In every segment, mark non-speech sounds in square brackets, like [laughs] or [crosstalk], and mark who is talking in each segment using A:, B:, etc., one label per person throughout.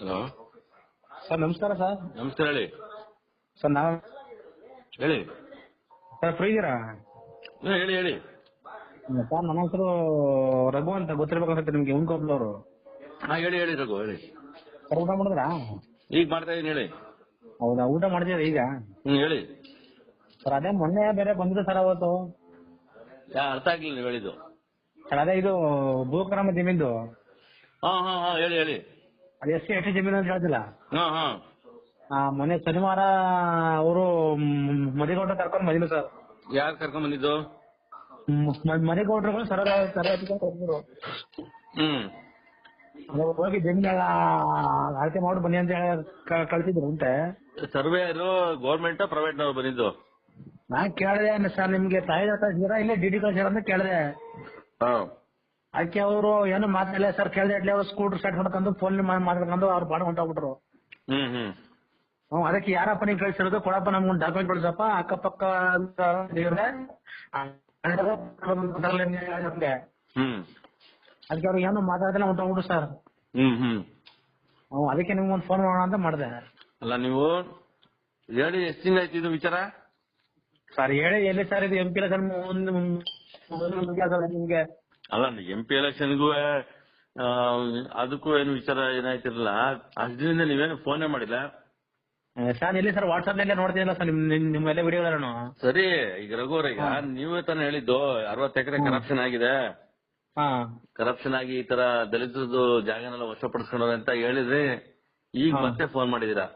A: Hello.
B: Sir ನಮಸ್ಕಾರ sir.
A: ನಮಸ್ಕಾರ ಹೇಳಿ.
B: ಸರ್ ನಾವು
A: ಹೇಳಿ.
B: ಸರ್ ಫ್ರೀ ಇದ್ದೀರಾ
A: ಹ್ಮ್, ಹೇಳಿ ಹೇಳಿ.
B: ಸರ್ ನನ್ನ ಹೆಸರು ರಘು ಅಂತ ಗೊತ್ತಿರ್ಬೇಕಂತ ನಿಮ್ಗೆ ಅವರು
A: ಹಾ ಹೇಳಿ ಹೇಳಿ ರಘು ಹೇಳಿ.
B: ಸರ್ ಊಟ ಮಾಡಿದ್ರಾ?
A: ಈಗ ಮಾಡ್ತಾ ಇದೀನಿ ಹೇಳಿ.
B: ಹೌದಾ ಊಟ ಮಾಡಿದ್ದೀರಾ ಈಗ?
A: ಹ್ಮ್ ಹೇಳಿ.
B: ಸರ್ ಅದೇ ಮೊನ್ನೆ ಬೇರೆ ಬಂದಿದೆ ಸರ್ ಅವತ್ತು.
A: ಯಾ ಅರ್ಥ ಆಗ್ಲಿಲ್ಲ ನೀವು ಹೇಳಿದ್ದು.
B: ಸರ್ ಅದೇ ಇದು ಭೂಕ್ರಮ ಜಮೀನ್ದು
A: ಹಾ ಹಾ ಹಾ ಹೇಳಿ ಹೇಳಿ.
B: ಅದು ಎಷ್ಟು ಎಷ್ಟು ಜಮೀನು ಅಂತ ಹೇಳ್ತಿಲ್ಲ?
A: ಹಾ ಹಾ.
B: ಆ, ಮೊನ್ನೆ ಶನಿವಾರ ಅವರು ಮದಿಗೌಡ್ರ ಕರ್ಕೊಂಡು ಬಂದಿಲ್ಲ ಸರ್.
A: ಯಾರು ಕರ್ಕೊಂಡ್ ಬಂದಿದ್ದು?
B: ಮದಿಗೌಡ್ರುಗಳು ಸರ ಸರ
A: ಹ್ಮ್.
B: ಅದು ಹೋಗಿ ಜಮೀನೆಲ್ಲ ಅಳತೆ ಮಾಡಿ ಬನ್ನಿ ಅಂತ ಹೇಳಿ ಕ- ಕಳ್ಸಿದ್ರು ಅಂತೆ.
A: ಸರ್ವೇಯರು ಗೌರ್ಮೆಂಟ್ ಪ್ರೈವೇಟ್ ನವರು ಬಂದಿದ್ದು.
B: ನಾನ್ ಕೇಳಿದೆ ಸರ್ ನಿಮ್ಗೆ ತಾಯಿ ಹತ್ರ ಇಲ್ಲೇ ಡಿ ಡಿ ಕಳ್ಸಿರ ಅಂತ ಕೇಳಿದೆ.
A: ಹಾ.
B: ಅದಕ್ಕೆ ಅವರು ಏನು ಮಾತಾಡಲಿಲ್ಲ ಸರ್ ಕೇಳಿದೆ ಇಡ್ಲಿ ಅವ್ರು ಸ್ಕೂಟರ್ ಸ್ಟಾರ್ಟ್ ಮಾಡ್ಕೊಂಡು ಫೋನ್ ಮಾತಾಡ್ಕೊಂಡು ಅವ್ರು ಬಾಡ್ ಹೊಂಟೋಗ್ಬಿಟ್ರು
A: ಹ್ಮ್ ಹ್ಮ್
B: ಹ್ಮ್ ಅದಕ್ಕೆ ಯಾರಪ್ಪ ನೀವು ಕಳ್ಸಿರೋದು ಕೊಡಪ್ಪ ನಮ್ಗೊಂದು ಡಾಕ್ಯುಮೆಂಟ್ ಕಳ್ಸಪ್ಪ ಅಕ್ಕಪಕ್ಕ ನಮ್ಗೆ. ಅದಕ್ಕೆ ಅವ್ರು ಏನು ಮಾತಾಡ್ದಲ್ಲ ಹೊಂಟೋಗ್ಬಿಟ್ರು ಸರ್
A: ಹ್ಮ್ ಹ್ಮ್
B: ಅದಕ್ಕೆ ಅದಕ್ಕೆ ನಿಮ್ಗೊಂದು ಫೋನ್ ಮಾಡೋಣ ಅಂತ ಮಾಡಿದೆ
A: ಅಲ್ಲ ನೀವು ಹೇಳಿ ಎಷ್ಟು ತಿಂಗಳು ಆಯ್ತು ಇದು ವಿಚಾರ
B: ಸರ್ ಹೇಳಿ ಎಲ್ಲಿ ಸರ್ ಇದು ಎಂ ಪಿ ನಿಮ್ಗೆ
A: ಅಲ್ಲ ಎಂ ಪಿ ಎಲೆಕ್ಷನ್ಗೂ ಅದಕ್ಕೂ ಏನು ವಿಚಾರ ಏನಾಯ್ತಿರಲ್ಲ ನೀವ್ ನೀವೇನು ಫೋನೇ ಮಾಡಿಲ್ಲ?
B: ಸರ್ ಎಲ್ಲಿ ಸರ್ ವಾಟ್ಸ್ಆಪ್ ನಲ್ಲೇ ನೋಡ್ತಿದ್ದಿಲ್ಲ ಸರ್ ನಿಮ್ ನಿಮ್- ನಿಮ್ಮ ಎಲ್ಲ ವಿಡಿಯೋಗಳನ್ನು?
A: ಸರಿ ಈಗ ರಘುವರ ಈಗ ನೀವೇ ತಾನೇ ಹೇಳಿದ್ದು ಅರವತ್ತು ಎಕರೆ ಕರಪ್ಷನ್ ಆಗಿದೆ.
B: ಹಾ.
A: ಕರಪ್ಷನ್ ಆಗಿ ಈ ತರ ದಲಿತದ್ದು ಜಾಗನೆಲ್ಲ ವಶಪಡಿಸ್ಕೊಂಡವ್ರೆ ಅಂತ ಹೇಳಿದ್ರಿ ಈಗ ಮತ್ತೆ ಫೋನ್ ಮಾಡಿದೀರಾ?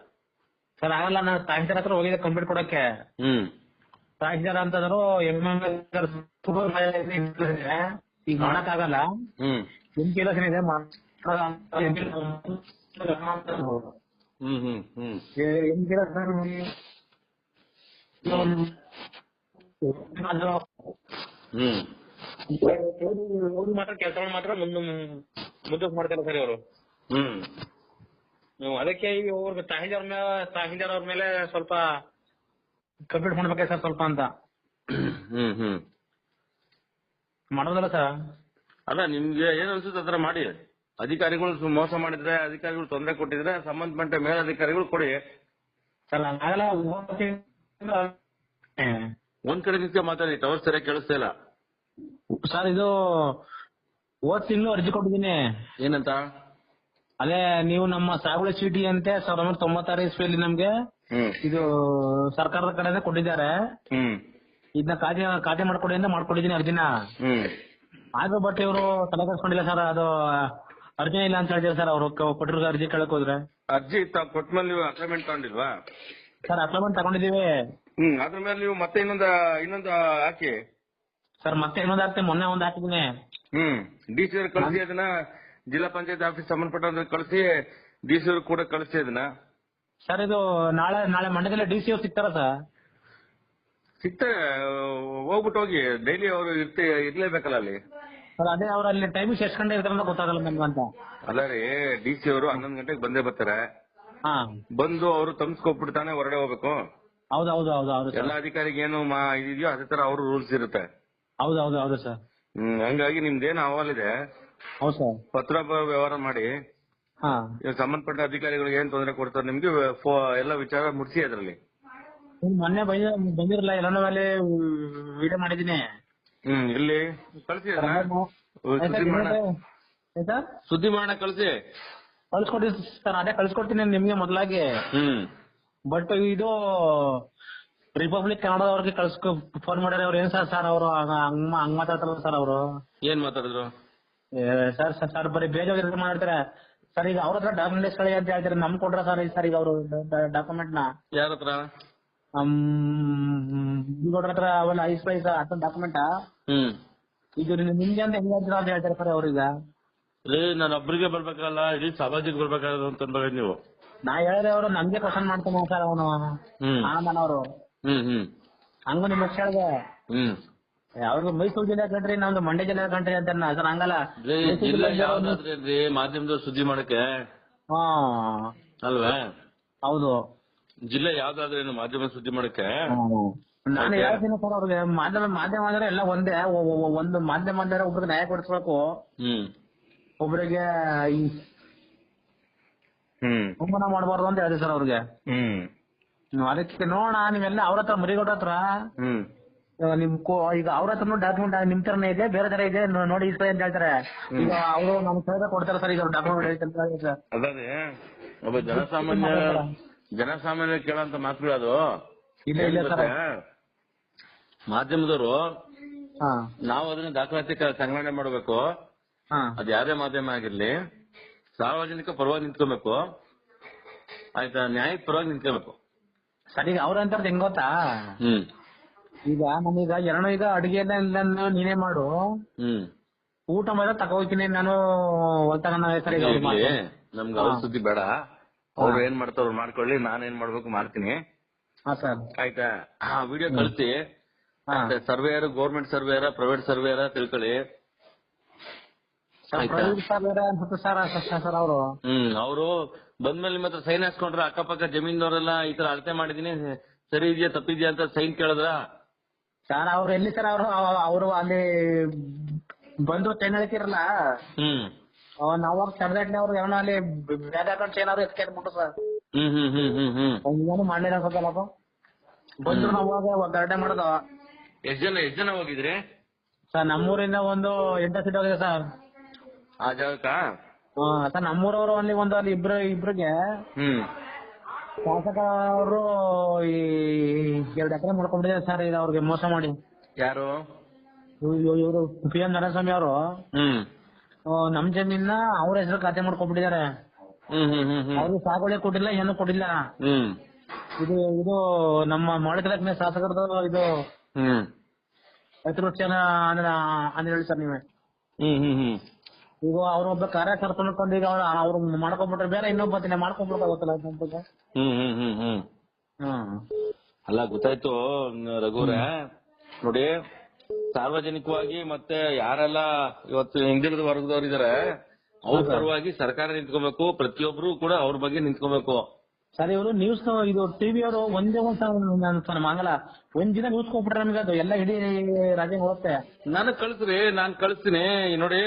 B: ಸರ್ ಆಗಲ್ಲ ನಾನು ತಹಸೀಲ್ದಾರ್ ಹತ್ರ ಹೋಗಿದ್ದೆ ಕಂಪ್ಲೀಟ್ ಕೊಡಕ್ಕೆ.
A: ಹ್ಮ್.
B: ತಹಸೀಲ್ದಾರ್ ಅಂತಂದ್ರು ಎಂ ಎಂ ಈಗ ಮಾಡಕ್ ಆಗಲ್ಲ
A: ಹ್ಮ್.
B: ಕೆಲಸನ ಎಲೆಕ್ಷನ್ ಇದೆ ಮಾತ್ರ ಕೆಲಸಗಳು ಮಾತ್ರ ಮುಂದೆ ಮುಂದಕ್ಕೆ ಮಾಡ್ತಾರೆ ಸರ್ ಇವರು. ಅದಕ್ಕೆ ಈಗ ಅವ್ರ ಮೇಲೆ ತಹಸೀಲ್ದಾರ್ ಅವ್ರ ಮೇಲೆ ಸ್ವಲ್ಪ ಕಂಪ್ಲೀಟ್ ಮಾಡ್ಬೇಕಾಯ್ತು ಸರ್ ಸ್ವಲ್ಪ ಅಂತ.
A: ಹ್ಮ್ ಹ್ಮ್.
B: ಮಾಡೋದಲ್ಲ ಸರ್?
A: ಅಲ್ಲ ನಿಮ್ಗೆ ಏನ್ ಅನ್ಸುತ್ತೆ ಅದ್ರ ಮಾಡಿ. ಅಧಿಕಾರಿಗಳು ಸು- ಮೋಸ ಮಾಡಿದ್ರೆ ಅಧಿಕಾರಿಗಳು ತೊಂದರೆ ಕೊಟ್ಟಿದ್ರೆ ಸಂಬಂಧಪಟ್ಟ ಮೇಲಧಿಕಾರಿಗಳು ಕೊಡಿ.
B: ಸರ್ ಆಗಲ್ಲ
A: ಒಂದ್ ಕಡೆ ನಿಂತ ಮಾತಾಡಿ ಟವರ್ ಸರಿಯಾಗಿ ಕೇಳಿಸ್ತಾ ಇಲ್ಲ.
B: ಸರ್ ಇದು ಹೋದ್ ತಿಂಗಳು ಅರ್ಜಿ ಕೊಟ್ಟಿದ್ದೀನಿ.
A: ಏನಂತ?
B: ಅದೇ ನೀವು ನಮ್ಮ ಸಾಗುವಳಿ ಚೀಟಿ ಅಂತೆ ಸಾವಿರದ ಒಂಬೈನೂರ ತೊಂಬತ್ತಾರು ಇಸ್ವಿಯಲ್ಲಿ ನಮ್ಗೆ
A: ಹ್ಮ್.
B: ಇದು ಸರ್ಕಾರದ ಕಡೆಯಿಂದ ಕೊಟ್ಟಿದ್ದಾರೆ.
A: ಹ್ಮ್.
B: ಇದನ್ನ ಖಾತೆ ಖಾತೆ ಮಾಡ್ಕೊಡಿ ಅಂತ ಮಾಡ್ಕೊಂಡಿದೀನಿ ಅರ್ಜಿನ
A: ಹ್ಮ್.
B: ಆದ್ರೂ ಬಟ್ ಇವರು ತಲೆ ಕರ್ಸ್ಕೊಂಡಿಲ್ಲ ಸರ್ ಅದು ಅರ್ಜಿ ಇಲ್ಲ ಅಂತ ಹೇಳ್ತಾರೆ ಸರ್ ಅವರು. ಕೊಟ್ಟಿರೋ ಅರ್ಜಿ ಕೇಳಕ್ ಹೋದ್ರೆ.
A: ಅರ್ಜಿ ತ- ಕೊಟ್ಮೇಲೆ ನೀವು ಅಸೈನ್ಮೆಂಟ್ ತಗೊಂಡಿಲ್ವಾ?
B: ಸರ್ ಅಪ್ಲೈಮೆಂಟ್ ತಗೊಂಡಿದೀವಿ
A: ಹ್ಮ್ ಅದ್ರ ಮೇಲೆ ನೀವು ಮತ್ತೆ ಇನ್ನೊಂದು ಇನ್ನೊಂದು ಹಾಕಿ.
B: ಸರ್ ಮತ್ತೆ ಇನ್ನೊಂದ್ ಹಾಕ್ತೀನಿ ಮೊನ್ನೆ ಒಂದ್ ಹಾಕಿದೀನಿ
A: ಹ್ಮ್ ಡಿ ಸಿ ಅವ್ರಿಗೆ ಕಳಿಸಿ ಅದನ್ನ ಜಿಲ್ಲಾ ಪಂಚಾಯತ್ ಆಫೀಸ್ ಸಂಬಂಧಪಟ್ಟ ಕಳಿಸಿ ಡಿ ಸಿ ಅವ್ರಿಗೆ ಕೂಡ ಕಳಿಸಿ ಅದನ್ನ.
B: ಸರ್ ಇದು ನಾಳೆ ನಾಳೆ ಮಂಡ್ಯದಲ್ಲಿ ಡಿ ಸಿ ಅವ್ರು ಸಿಗ್ತಾರ ಸರ್
A: ಸಿಗ್ತದೆ ಹೋಗ್ಬಿಟ್ಟು ಹೋಗಿ ಡೈಲಿ ಅವರು ಇರ್ತಿ ಇರ್ಲೇಬೇಕಲ್ಲ ಅಲ್ಲಿ?
B: ಸರ್ ಅದೇ ಅವ್ರು ಅಲ್ಲಿ ಟೈಮಿಂಗ್ ಎಷ್ಟು ಗಂಟೆ ಇರ್ತಾರ ಅಂತ ಗೊತ್ತಾಗಲ್ಲ ನಮ್ಗೆ ಅಂತ.
A: ಅಲ್ಲ ರೀ ಡಿ ಸಿ ಅವರು ಹನ್ನೊಂದು ಗಂಟೆಗೆ ಬಂದೇ ಬರ್ತಾರೆ.
B: ಹಾ.
A: ಬಂದು ಅವರು ತಮ್ಸ್ಕೊಬಿಡ್ತಾನೆ ಹೊರಡೆ ಹೋಗ್ಬೇಕು.
B: ಹೌದು ಹೌದು ಹೌದು ಹೌದು
A: ಎಲ್ಲ ಅಧಿಕಾರಿಗೆ ಏನು ಮಾ ಇದೆಯೋ ಅದೇ ತರ ಅವ್ರ ರೂಲ್ಸ್ ಇರುತ್ತೆ.
B: ಹೌದು ಹೌದು ಹೌದು ಸರ್.
A: ಹ್ಮ್ ಹಂಗಾಗಿ ನಿಮ್ದೇನು ಅಹವಾಲ್ ಇದೆ
B: ಹೌದು ಸರ್.
A: ಪತ್ರ ಬ- ವ್ಯವಹಾರ ಮಾಡಿ.
B: ಹಾ.
A: ಇವಾಗ ಸಂಬಂಧಪಟ್ಟ ಅಧಿಕಾರಿಗಳಿಗೆ ಏನ್ ತೊಂದರೆ ಕೊಡ್ತಾರೆ ನಿಮ್ಗೆ ಫೋ- ಎಲ್ಲ ವಿಚಾರ ಮುಟ್ಸಿ ಅದ್ರಲ್ಲಿ.
B: ಮೊನ್ನೆ ಬಂದ ಬಂದಿರಲ್ಲ ಎಲ್ಲಾನು ಮೇಲೆ ವಿಡಿಯೋ ಮಾಡಿದೀನಿ
A: ಹ್ಮ್ ಇಲ್ಲಿ. ಕಳ್ಸಿ. ಸುದ್ದಿ ಮಾಡೋಣ.
B: ಆಯ್ತಾ?
A: ಸುದ್ದಿ ಮಾಡ ಕಳ್ಸಿ.
B: ಕಳ್ಸಿಕೊಡ್ತೀನಿ ಸರ್ ಅದೇ ಕಳ್ಸ್ಕೊಡ್ತೀನಿ ನಿಮ್ಗೆ ಮೊದಲಾಗಿ.
A: ಹ್ಮ್.
B: ಬಟ್ ಇದು ರಿಪಬ್ಲಿಕ್ ಕನ್ನಡದವ್ರಿಗೆ ಕಳ್ಸ್ಕೊ ಫೋನ್ ಮಾಡ್ಯಾರ ಅವ್ರು ಏನ್ ಸರ್ ಸರ್ ಅವರು ಹಂಗ್ ಹಂಗ್ ಮಾತಾಡ್ತಾರಲ್ಲ ಸರ್ ಅವರು?
A: ಏನ್ ಮಾತಾಡಿದ್ರು?
B: ಸರ್ ಸರ್ ಸರ್ ಬರೀ ಬೇಜಾರು ಮಾಡ್ತಾರೆ. ಸರ್ ಈಗ ಅವ್ರ ಹತ್ರ ಡಾಕ್ಯುಮೆಂಟ್ಸ್ ಕಳಿ ಅಂತ ಹೇಳ್ತಾರೆ? ನಮ್ ಕೊಡ್ರ ಸರ್ ಸರ್ ಈಗ ಅವರು ಡಾಕ್ಯುಮೆಂಟ್ನ.
A: ಯಾರ ಹತ್ರ?
B: ಇವ್ರ ಹತ್ರ ಅವೆಲ್ಲ ಐಸ್ ಪೈಸ್ ಅಂತ ಡಾಕ್ಯುಮೆಂಟ್
A: ಹ್ಮ್.
B: ಇದು ನಿಮ್ಗೆ ಅಂತ ಹೆಂಗ್ ಅಂತ ಹೇಳ್ತಾರೆ ಸರ್ ಅವ್ರೀಗ
A: ರೀ ನಾನು ಒಬ್ರಿಗೆ ಬರ್ಬೇಕಲ್ಲ ಇಡೀ ಸಮಾಜಕ್ಕೆ ಬರ್ಬೇಕಾದ ಅಂತ ಅನ್ಬೇಕು ನೀವು.
B: ನಾ ಹೇಳಿದ್ರೆ ಅವರು ನಮ್ಗೆ ಕ್ವಶನ್ ಮಾಡ್ತಾನೆ ಸರ್ ಅವನು.
A: ಹ್ಮ್.
B: ಆನಂದನ್ ಅವರು
A: ಹ್ಮ್ ಹ್ಮ್.
B: ಹಂಗ ನಿಮ್ ಹೆಸರು
A: ಹ್ಮ್.
B: ಅವ್ರಿಗೆ ಮೈಸೂರು ಜಿಲ್ಲೆ ಕಂಟ್ರಿ ನಮ್ದು ಮಂಡ್ಯ ಜಿಲ್ಲೆ ಕಂಟ್ರಿ ಅಂತ ಸರ್ ಹಂಗಲ್ಲ.
A: ರೀ
B: ಮೈಸೂರು
A: ಜಿಲ್ಲೆ
B: ಜಿಲ್ಲೆ
A: ಯಾವ್ದಾದ್ರೇನ್ರಿ ಮಾಧ್ಯಮದವ್ರು ಸುದ್ದಿ ಮಾಡಕ್ಕೆ.
B: ಹಾ.
A: ಅಲ್ವಾ?
B: ಹೌದು.
A: ಜಿಲ್ಲೆ ಯಾವ್ದಾದ್ರೇನು ಮಾಧ್ಯಮ ಸುದ್ದಿ ಮಾಡಕ್ಕೆ
B: ನಾನು. ಹೇಳ್ತೀನಿ ಸರ್ ಅವ್ರಿಗೆ ಮಾಧ್ಯಮ ಮಾಧ್ಯಮ ಅಂದ್ರೆ ಎಲ್ಲ ಒಂದೇ. ಒ- ಒಂದು ಮಾಧ್ಯಮ ಅಂದ್ರೆ ಒಬ್ರಿಗೆ ನ್ಯಾಯ ಕೊಡಿಸ್ಬೇಕು.
A: ಹ್ಮ್.
B: ಒಬ್ರಿಗೆ ಈ
A: ಹ್ಮ್.
B: ಅವಮಾನ ಮಾಡಬಾರ್ದು ಅಂತ ಹೇಳಿದೆ ಸರ್ ಅವ್ರಿಗೆ.
A: ಹ್ಮ್.
B: ಹ್ಮ್, ಅದಕ್ಕೆ ನೋಡೋಣ ನೀವೆಲ್ಲ ಅವ್ರ ಹತ್ರ ಮರಿಗೌಡ ಹತ್ರ.
A: ಹ್ಮ್.
B: ಆ, ನಿಮ್ ಕೋ- ಈಗ ಅವ್ರ ಹತ್ರನು ಡಾಕ್ಯುಮೆಂಟ್ ನಿಮ್ ತರನೇ ಇದೆ ಬೇರೆ ತರ ಇದೆ ನೋ- ನೋಡಿ ಇಸ್ಕೊಳ್ಳಿ ಅಂತ ಹೇಳ್ತಾರೆ. ಈಗ ಅವರು ನಮ್ ಕೈಗೆ ಕೊಡ್ತಾರೆ ಸರ್ ಈಗ ಡಾಕ್ಯುಮೆಂಟ್ ಹೇಳ್ತಾರೆ. ಸರ್
A: ಅದೇ ಒಬ್ಬ ಜನಸಾಮಾನ್ಯ ಜನಸಾಮಾನ್ಯ ಕೇಳೋಂತ ಮಾತುಗಳು ಅದು.
B: ಇಲ್ಲ ಇಲ್ಲ ಸರ್.
A: ಮಾಧ್ಯಮದವರು
B: ಹಾ.
A: ನಾವು ಅದನ್ನ ದಾಖಲಾತಿ ಸಂಗ್ರಹಣೆ ಮಾಡಬೇಕು.
B: ಹಾ.
A: ಅದು ಯಾವ್ದೇ ಮಾಧ್ಯಮ ಆಗಿರ್ಲಿ ಸಾರ್ವಜನಿಕ ಪರವಾಗಿ ನಿಂತ್ಕೋಬೇಕು. ಆಯ್ತಾ? ನ್ಯಾಯ ಪರವಾಗಿ ನಿಂತ್ಕೋಬೇಕು.
B: ಸರಿ ಅವ್ರ ಅಂತ ಹೆಂಗ್ ಗೊತ್ತಾ?
A: ಹ್ಮ್.
B: ಈಗ ನಮೀಗ ಎರಡು ಈಗ ಅಡಿಗೆ ಎಲ್ಲ ನೀನೇ ಮಾಡು.
A: ಹ್ಮ್.
B: ಊಟ ಮಾತ್ರ ತಗೋತೀನಿ ನಾನು ಹೊಲ್ತಗನ ಸರಿ
A: ನಮ್ಗೆ ಅವ್ರ ಸುದ್ದಿ ಬೇಡ. ಅವ್ರು ಏನ್ ಮಾಡ್ತಾರ ಅವ್ರು ಮಾಡ್ಕೊಳ್ಳಿ ನಾನ್ ಏನ್ ಮಾಡ್ಬೇಕು ಮಾಡ್ತೀನಿ.
B: ಹಾ ಸರ್
A: ಆಯ್ತಾ? ಆ ವಿಡಿಯೋ ಕಳಿಸಿ. ಸರ್ವೇಯರ್ ಗೌರ್ಮೆಂಟ್ ಸರ್ವೇಯರ ಪ್ರೈವೇಟ್ ಸರ್ವೇಯರ ತಿಳ್ಕೊಳ್ಳಿ.
B: ಅವರು?
A: ಹ್ಮ್ ಅವರು ಬಂದ್ಮೇಲೆ ನಿಮ್ ಹತ್ರ ಸೈನ್ ಹಾಸ್ಕೊಂಡ್ರ ಅಕ್ಕಪಕ್ಕ ಜಮೀನ್ದವರೆಲ್ಲ ಈ ತರ ಅಳತೆ ಮಾಡಿದೀನಿ ಸರಿ ಇದೆಯಾ ತಪ್ಪಿದ್ಯಾ ಅಂತ ಸೈನ್ ಕೇಳಿದ್ರ?
B: ಸರ್ ಅವ್ರು ಎಲ್ಲಿ ಸರ್ ಅವರು? ಅವರು ಅಲ್ಲಿ ಬಂದು ಟೆನ್ ಹೇಳ್ತಿರಲ್ಲ
A: ಹ್ಮ್.
B: ನಾವು ತಡೆದಾಟ್ಲಿ ಅವ್ರು ಏನೋ ಅಲ್ಲಿ ಬ್ಯಾಗ್ ಹಾಕೊಂಡು ಏನಾದ್ರು ಎತ್ಕೊಂಡ್ಬಿಟ್ಟು ಸರ್.
A: ಹ್ಮ್ ಹ್ಮ್ ಹ್ಮ್ ಹ್ಮ್ ಹ್ಮ್.
B: ಏನು ಮಾಡ್ಲಿಲ್ಲ ಅನ್ಸತ್ತಲ್ಲಪ್ಪ ಬಂದ್ರು ನಾವು ಅವಾಗ ಗಲಾಟೆ ಮಾಡೋದು.
A: ಎಷ್ಟ್ ಜನ ಎಷ್ಟ್ ಜನ ಹೋಗಿದ್ರಿ?
B: ಸರ್ ನಮ್ಮೂರಿಂದ ಒಂದು ಎಂಟ ಸೀಟ್ ಹೋಗಿದೆ ಸರ್.
A: ಆ ಜಾಗಕ್ಕ?
B: ಹಾ ಸರ್ ನಮ್ಮೂರವ್ರು ಅಲ್ಲಿ ಒಂದು ಅಲ್ಲಿ ಇಬ್ರು ಇಬ್ರಿಗೆ
A: ಹ್ಮ್.
B: ಶಾಸಕ ಅವರು ಈ ಎರಡು ಎಕರೆ ಮಾಡ್ಕೊಂಡಿದ್ದಾರೆ ಸರ್ ಇದು ಅವ್ರಿಗೆ ಮೋಸ ಮಾಡಿ.
A: ಯಾರು?
B: ಇವರು ಪಿ ಎಂ ನರಸ್ವಾಮಿ ಅವರು.
A: ಹ್ಮ್.
B: ನಮ್ ಜಮೀನ ಅವ್ರ ಹೆಸರು ಖಾತೆ ಮಾಡ್ಕೊಂಡ್ಬಿಟ್ಟಿದ್ದಾರೆ
A: ಹ್ಮ್ ಹ್ಮ್ ಹ್ಮ್ ಹ್ಮ್.
B: ಅವ್ರಿಗೆ ಸಾಗುವಳಿ ಕೊಟ್ಟಿಲ್ಲ ಏನು ಕೊಟ್ಟಿಲ್ಲ.
A: ಹ್ಮ್.
B: ಇದು ಇದು ನಮ್ಮ ಮಾಡಿದ ಶಾಸಕರದು ಇದು
A: ಹ್ಮ್.
B: ಹೇಳಿ ಸರ್ ನೀವೇ.
A: ಹ್ಮ್ ಹ್ಮ್ ಹ್ಮ್.
B: ಈಗ ಅವ್ರೊಬ್ಬ ಕಾರ್ಯಕರ್ತನ ಈಗ ಅವ್ರು ಅವ್ರು ಮಾಡ್ಕೊಂಡ್ಬಿಟ್ರೆ ಬೇರೆ ಇನ್ನೊಬ್ಬ ಮಾಡ್ಕೊಂಡ್ಬಿಡ್ತಾ ಗೊತ್ತಲ್ಲ
A: ಹ್ಮ್ ಹ್ಮ್ ಹ್ಮ್ ಹ್ಮ್.
B: ಹ್ಮ್
A: ಅಲ್ಲ ಗೊತ್ತಾಯ್ತು ರಘುವರೇ ನೋಡಿ ಸಾರ್ವಜನಿಕವಾಗಿ ಮತ್ತೆ ಯಾರೆಲ್ಲ ಇವತ್ತು ಹಿಂದುಳಿದ ವರ್ಗದವರು ಇದಾರೆ ಅವ್ರ ಪರವಾಗಿ ಸರ್ಕಾರ ನಿಂತ್ಕೋಬೇಕು ಪ್ರತಿಯೊಬ್ರು ಕೂಡ ಅವ್ರ ಬಗ್ಗೆ ನಿಂತ್ಕೋಬೇಕು.
B: ಸರ್ ಇವರು ನ್ಯೂಸ್ ಇದು ಟಿವಿ ಅವರು ಒಂದೇ ಒಂದ್ ಸರ್ ಮಂಗಲ. ಒಂದ್ ದಿನ ನ್ಯೂಸ್ ಕೊಟ್ಬಿಟ್ರೆ ನಮ್ಗೆ ಅದು ಎಲ್ಲ ಇಡೀ ರಾಜ್ಯ ಹೋಗುತ್ತೆ.
A: ನನಗ್ ಕಳ್ಸ್ರಿ ನಾನ್ ಕಳಿಸ್ತೀನಿ. ನೋಡಿ.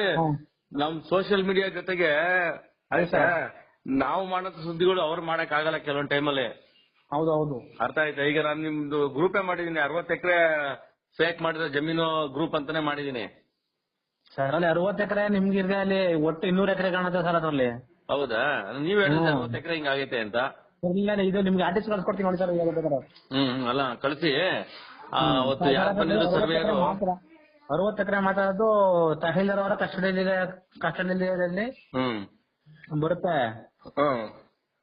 A: ನಮ್ ಸೋಷಿಯಲ್ ಮೀಡಿಯಾ ಜೊತೆಗೆ ಆಯ್ತಾ? ನಾವು ಮಾಡೋ ಸುದ್ದಿಗಳು ಅವ್ರು ಮಾಡಕ್ ಆಗಲ್ಲ ಕೆಲವೊಂದ್ ಟೈಮಲ್ಲಿ
B: ಹೌದೌದು ಹೌದು
A: ಅರ್ಥ ಆಯ್ತಾ? ಈಗ ನಾನು ನಿಮ್ದು ಗ್ರೂಪೇ ಮಾಡಿದೀನಿ ಅರವತ್ತು ಎಕರೆ ಫೇಕ್ ಮಾಡಿದ ಜಮೀನು ಗ್ರೂಪ್ ಅಂತಾನೆ ಮಾಡಿದೀನಿ.
B: ಸರ್ ಅಲ್ಲಿ ಅರವತ್ತು ಎಕರೆ ನಿಮ್ಗೆ ಇದೆ ಅಲ್ಲಿ ಒಟ್ಟು ಇನ್ನೂರು ಎಕರೆ ಕಾಣುತ್ತೆ ಸರ್ ಅದ್ರಲ್ಲಿ.
A: ಹೌದಾ? ನೀವ್ ಹೇಳಿದ್ರೆ ಅರವತ್ತು ಎಕರೆ ಹಿಂಗ್ ಆಗೈತೆ ಅಂತ
B: ಇಲ್ಲ ಇದು ನಿಮ್ಗೆ ಆರ್ಟಿಸ್ಟ್ ಕಳ್ಸ್ಕೊಡ್ತೀನಿ ನೋಡಿ ಸರ್ ಇವಾಗ ಬೇಕಾದ್ರೆ.
A: ಹ್ಮ್ ಹ್ಮ್, ಅಲ್ಲ ಕಳಿಸಿ. ಅವತ್ತು ಯಾರು ಬಂದಿದ್ರು ಸರ್ವೇಯರು
B: ಅರವತ್ತು ಎಕರೆ ಮಾತಾಡೋದು ತಹಸೀಲ್ದಾರ್ ಅವರ ಕಸ್ಟಡಿಯಲ್ಲಿ ಕಸ್ಟಡಿಯಲ್ಲಿ ಬರುತ್ತೆ.
A: ಹ್ಮ್